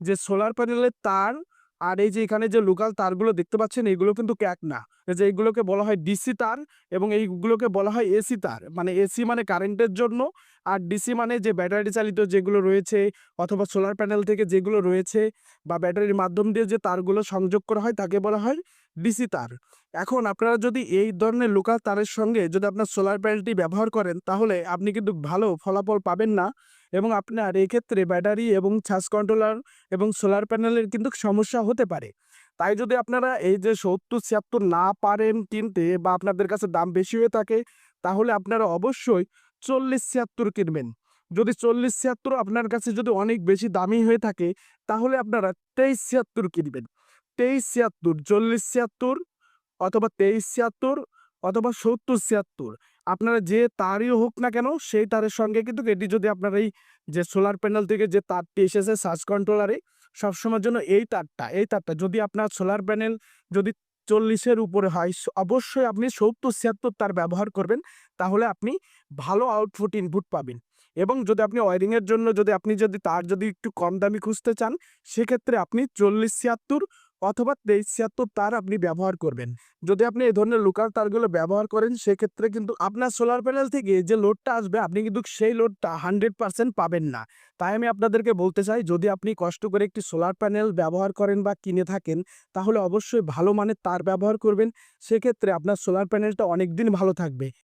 যে সোলার প্যানেলের তার আর এই যে এখানে যে লোকাল তারগুলো দেখতে পাচ্ছেন এইগুলো কিন্তু ক্যাক না। যে এইগুলোকে বলা হয় ডিসি তার এবং এইগুলোকে বলা হয় এসি তার। মানে এসি মানে কারেন্টের জন্য আর ডিসি মানে যে ব্যাটারি চালিত যেগুলো রয়েছে অথবা সোলার প্যানেল থেকে যেগুলো রয়েছে বা ব্যাটারির মাধ্যম দিয়ে যে তারগুলো সংযোগ করা হয়, তাকে বলা হয় ডিসি তার। এখন আপনারা যদি এই ধরনের লোকাল তারের সঙ্গে যদি আপনার সোলার প্যানেলটি ব্যবহার করেন, তাহলে আপনি কিন্তু ভালো ফলাফল পাবেন না এবং আপনার এক্ষেত্রে ব্যাটারি এবং চার্জ কন্ট্রোলার এবং সোলার প্যানেলের কিন্তু সমস্যা হতে পারে। তাই যদি আপনারা এই যে সত্তর, ছিয়াত্তর না পারেন কিনতে বা আপনাদের কাছে দাম বেশি হয়ে থাকে, তাহলে আপনারা অবশ্যই চল্লিশ, ছিয়াত্তর কিনবেন। যদি চল্লিশ, ছিয়াত্তর আপনার কাছে যদি অনেক বেশি দামি হয়ে থাকে, তাহলে আপনারা তেইশ, ছিয়াত্তর কিনবেন। তেইশ, ছিয়াত্তর, চল্লিশ, ছিয়াত্তর অথবা তেইশ, ছিয়াত্তর অথবা সত্তর, ছিয়াত্তর। আপনারা যে তারই হোক না কেন, সেই তারের সঙ্গে কিন্তু এটি যদি আপনার এই যে সোলার প্যানেল থেকে যে তারটি এসেছে সার্চ কন্ট্রোলারে, সবসময়ের জন্য এই তারটা এই তারটা যদি আপনার সোলার প্যানেল যদি চল্লিশের উপরে হয় অবশ্যই আপনি সত্তর, ছিয়াত্তর তার ব্যবহার করবেন, তাহলে আপনি ভালো আউটপুট ইনপুট পাবেন। এবং যদি আপনি ওয়ারিংয়ের জন্য যদি আপনি যদি তার যদি একটু কম দামি খুঁজতে চান, সেক্ষেত্রে আপনি চল্লিশ, ছিয়াত্তর অথবা তেইশ ছিয়াত্তর তার আপনি ব্যবহার করবেন। যদি আপনি এই ধরনের লোকাল তারগুলো ব্যবহার করেন, সেক্ষেত্রে কিন্তু আপনার সোলার প্যানেল থেকে যে লোডটা আসবে, আপনি কিন্তু সেই লোডটা হান্ড্রেড পার্সেন্ট পাবেন না। তাই আমি আপনাদেরকে বলতে চাই, যদি আপনি কষ্ট করে একটি সোলার প্যানেল ব্যবহার করেন বা কিনে থাকেন, তাহলে অবশ্যই ভালো মানের তার ব্যবহার করবেন। সেক্ষেত্রে আপনার সোলার প্যানেলটা অনেক দিন ভালো থাকবে।